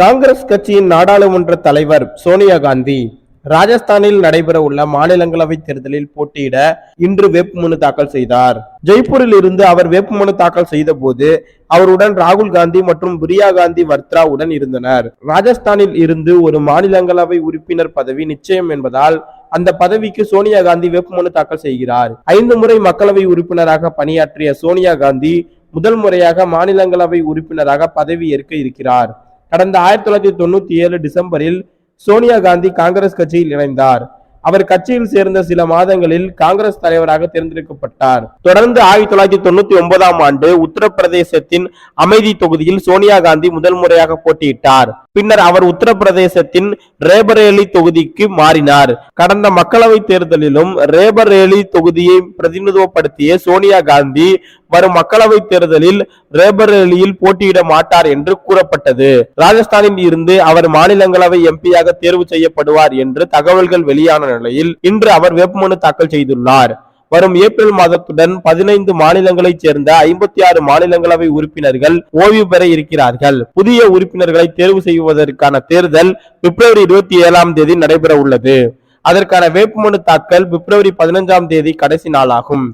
காங்கிரஸ் கட்சியின் நாடாளுமன்ற தலைவர் சோனியா காந்தி ராஜஸ்தானில் நடைபெற உள்ள மாநிலங்களவை தேர்தலில் போட்டியிட இன்று வேட்புமனு தாக்கல் செய்தார். ஜெய்ப்பூரில் இருந்து அவர் வேட்புமனு தாக்கல் செய்த போது அவருடன் ராகுல் காந்தி மற்றும் பிரியா காந்தி வர்த்ரா உடன் இருந்தனர். ராஜஸ்தானில் இருந்து ஒரு மாநிலங்களவை உறுப்பினர் பதவி நிச்சயம் என்பதால் அந்த பதவிக்கு சோனியா காந்தி வேட்புமனு தாக்கல் செய்கிறார். ஐந்து முறை மக்களவை உறுப்பினராக பணியாற்றிய சோனியா காந்தி முதல் முறையாக மாநிலங்களவை உறுப்பினராக பதவி ஏற்க இருக்கிறார். கடந்த ஆயிரத்தி தொள்ளாயிரத்தி தொண்ணூத்தி ஏழு டிசம்பரில் சோனியா காந்தி காங்கிரஸ் கட்சியில் இணைந்தார். அவர் கட்சியில் சேர்ந்த சில மாதங்களில் காங்கிரஸ் தலைவராக தேர்ந்தெடுக்கப்பட்டார். தொடர்ந்து ஆயிரத்தி தொள்ளாயிரத்தி தொண்ணூத்தி ஒன்பதாம் ஆண்டு உத்தரப்பிரதேசத்தின் அமைதி தொகுதியில் சோனியா காந்தி முதல் முறையாக போட்டியிட்டார். பின்னர் அவர் உத்தரப்பிரதேசத்தின் ரேபரேலி தொகுதிக்கு மாறினார். கடந்த மக்களவை தேர்தலிலும் ரேபரேலி தொகுதியை பிரதிநிதித்துவப்படுத்திய சோனியா காந்தி வரும் மக்களவை தேர்தலில் ரேபரேலியில் போட்டியிட மாட்டார் என்று கூறப்பட்டது. ராஜஸ்தானில் இருந்து அவர் மாநிலங்களவை எம்பியாக தேர்வு செய்யப்படுவார் என்று தகவல்கள் வெளியான நிலையில் இன்று அவர் வேட்புமனு தாக்கல் செய்துள்ளார். வரும் ஏப்ரல் மாதத்துடன் பதினைந்து மாநிலங்களைச் சேர்ந்த ஐம்பத்தி ஆறு மாநிலங்களவை உறுப்பினர்கள் ஓய்வு பெற இருக்கிறார்கள். புதிய உறுப்பினர்களை தேர்வு செய்வதற்கான தேர்தல் பிப்ரவரி இருபத்தி ஏழாம் தேதி நடைபெற உள்ளது. அதற்கான வேட்புமனு தாக்கல் பிப்ரவரி பதினஞ்சாம் தேதி கடைசி நாளாகும்.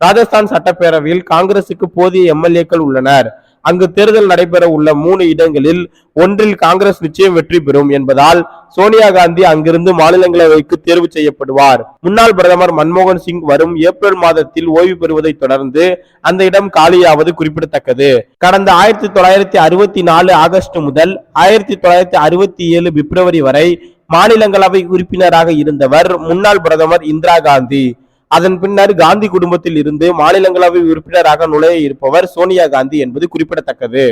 ராஜஸ்தான் சட்டப்பேரவையில் காங்கிரசுக்கு போதிய எம்எல்ஏக்கள் உள்ளனர். அங்கு தேர்தல் நடைபெற உள்ள மூணு இடங்களில் ஒன்றில் காங்கிரஸ் நிச்சயம் வெற்றி பெறும் என்பதால் சோனியா காந்தி அங்கிருந்து மாநிலங்களவைக்கு தேர்வு செய்யப்படுவார். முன்னாள் பிரதமர் மன்மோகன் சிங் வரும் ஏப்ரல் மாதத்தில் ஓய்வு பெறுவதை தொடர்ந்து அந்த இடம் காலியாவது குறிப்பிடத்தக்கது. கடந்த ஆயிரத்தி தொள்ளாயிரத்தி அறுபத்தி நாலு ஆகஸ்ட் முதல் ஆயிரத்தி தொள்ளாயிரத்தி அறுபத்தி ஏழு பிப்ரவரி வரை மாநிலங்களவை உறுப்பினராக இருந்தவர் முன்னாள் பிரதமர் இந்திரா காந்தி. அதன் பின்னர் காந்தி குடும்பத்தில் இருந்து மாநிலங்களவை உறுப்பினராக நுழைய இருப்பவர் சோனியா காந்தி என்பது குறிப்பிடத்தக்கது.